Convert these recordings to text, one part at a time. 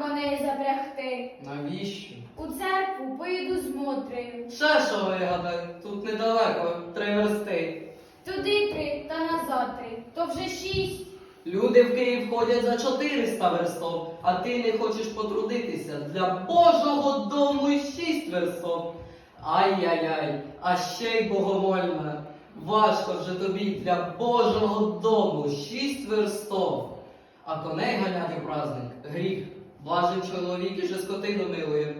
нам коней запрягти. Навіщо? У церкву поїду з Мотрею. Ще що вигадай, тут недалеко, три версти. Туди три та назад три. То вже шість. Люди в Київ ходять за 400 верстов, а ти не хочеш потрудитися для Божого дому й шість верстов. Ай-яй-яй, а ще й богомольна. Важко вже тобі для Божого дому шість верстов. А коней ганяти в праздник гріх. Блажен чоловік і же скотину милує.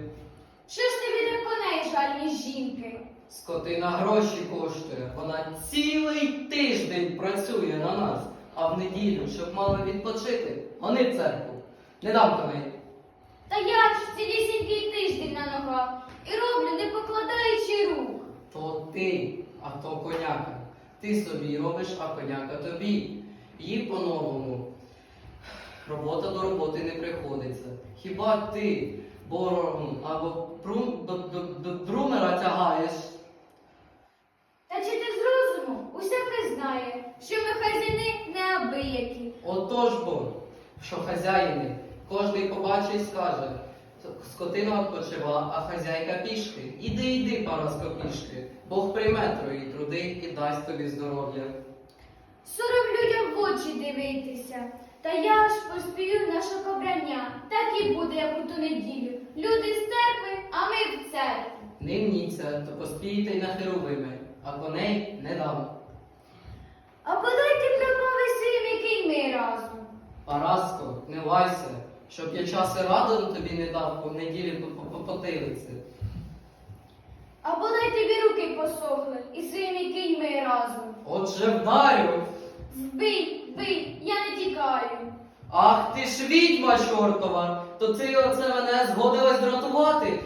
Що ж тобі до коней жаль, ніж жінки? Скотина гроші коштує. Вона цілий тиждень працює на нас, а в неділю, щоб мали відпочити, вони в церкву. Не дам коней. Та я ж цілісінький тиждень на ногах і роблю, не покладаючи рук. То ти, а то коняка. Ти собі робиш, а коняка тобі. Їй по-новому. Робота до роботи не приходиться. Хіба ти бором або прум, до, до, до друмера тягаєш? Та чи ти з розуму усяке знає, що ми хазяни неабиякі. Отож бо, що хазяїни, кожний побачить і скаже, скотина відпочива, а хазяйка пішки. Іди, іди, параско пішки. Бог прийме твої труди і дасть тобі здоров'я. Сором людям в очі дивитися. Та я ж поспію наше побрання. Так і буде, як у ту неділю. Люди з церкви, а ми в церкві. Не мніться, то поспійте й на херовими, а коней не дам. А подайте промови своїм, який ми разом. Параско, не лайся, щоб я час і раду тобі не дав по неділі по- по- по- потилиці. А бодай тобі руки посохли і своїм, який ми разом. Отже вдарю. Вбий. Ах ти ж відьма чортова, то ти оце мене згодилась дратувати.